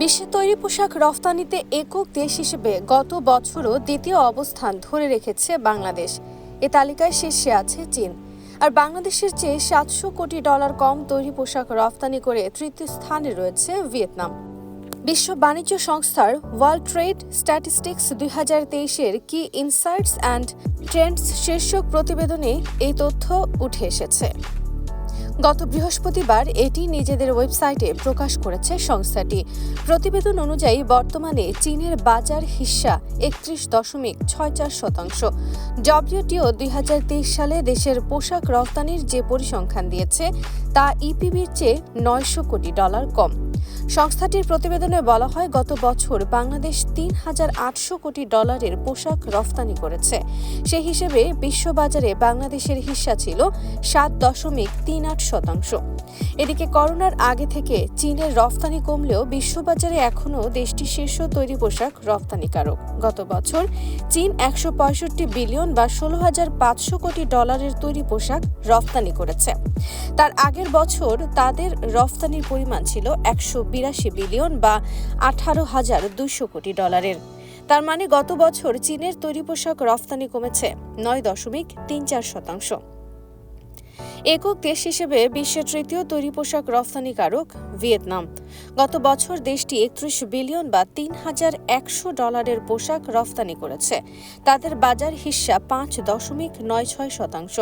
বিশ্বে তৈরি পোশাক রফতানিতে একক দেশ হিসেবে গত বছরও দ্বিতীয় অবস্থান ধরে রেখেছে বাংলাদেশ। এ তালিকায় শীর্ষে আছে চীন। আর বাংলাদেশের চেয়ে সাতশো কোটি ডলার কম তৈরি পোশাক রফতানি করে তৃতীয় স্থানে রয়েছে ভিয়েতনাম। বিশ্ব বাণিজ্য সংস্থার ওয়ার্ল্ড ট্রেড স্ট্যাটিস্টিক্স দুই হাজার তেইশের কি ইনসাইটস অ্যান্ড ট্রেন্ডস শীর্ষক প্রতিবেদনে এই তথ্য উঠে এসেছে। গত বৃহস্পতিবার এটি নিজেদের ওয়েবসাইটে প্রকাশ করেছে সংস্থাটি। প্রতিবেদন অনুযায়ী বর্তমানে চীনের বাজার হিস্সা একত্রিশ দশমিক ছয় চার শতাংশ। ডব্লিউটিও দুই হাজার তেইশ সালে দেশের পোশাক রপ্তানির যে পরিসংখ্যান দিয়েছে, তা ইপিবির চেয়ে নয়শো কোটি ডলার কম। সংস্থাটির প্রতিবেদনে বলা হয়, গত বছর বাংলাদেশ তিন হাজার আটশো কোটি ডলারের পোশাক রফতানি করেছে। সে হিসেবে বিশ্ববাজারে বাংলাদেশের হিস্সা ছিল সাত দশমিক তিন আট শতাংশ। এদিকে করোনার আগে থেকে চীনের রফতানি কমলেও বিশ্ববাজারে এখনও দেশটি শীর্ষ তৈরি পোশাক রফতানিকারক। গত বছর চীন একশো পঁয়ষট্টি বিলিয়ন বা ষোলো হাজার পাঁচশো কোটি ডলারের তৈরি পোশাক রফতানি করেছে। তার আগের বছর তাদের রফতানির পরিমাণ ছিল একশো বিরাশি বিলিয়ন বা আঠারো হাজার দুশো কোটি ডলারের। তার মানে গত বছর চীনের তৈরি পোশাক রফতানি কমেছে নয় দশমিক তিন চার শতাংশ। একক দেশ হিসেবে বিশ্বের তৃতীয় তৈরি পোশাক রফতানিকারক ভিয়েতনাম। গত বছর দেশটি একত্রিশ বিলিয়ন বা তিন হাজার একশো ডলারের পোশাক রফতানি করেছে। তাদের বাজার হিস্সা পাঁচ দশমিক নয় ছয় শতাংশ।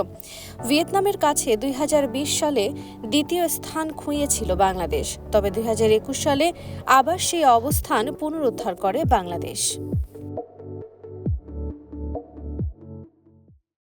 ভিয়েতনামের কাছে দুই হাজার বিশ সালে দ্বিতীয় স্থান খুঁয়েছিল বাংলাদেশ। তবে দুই হাজার একুশ সালে আবার সেই অবস্থান পুনরুদ্ধার করে বাংলাদেশ।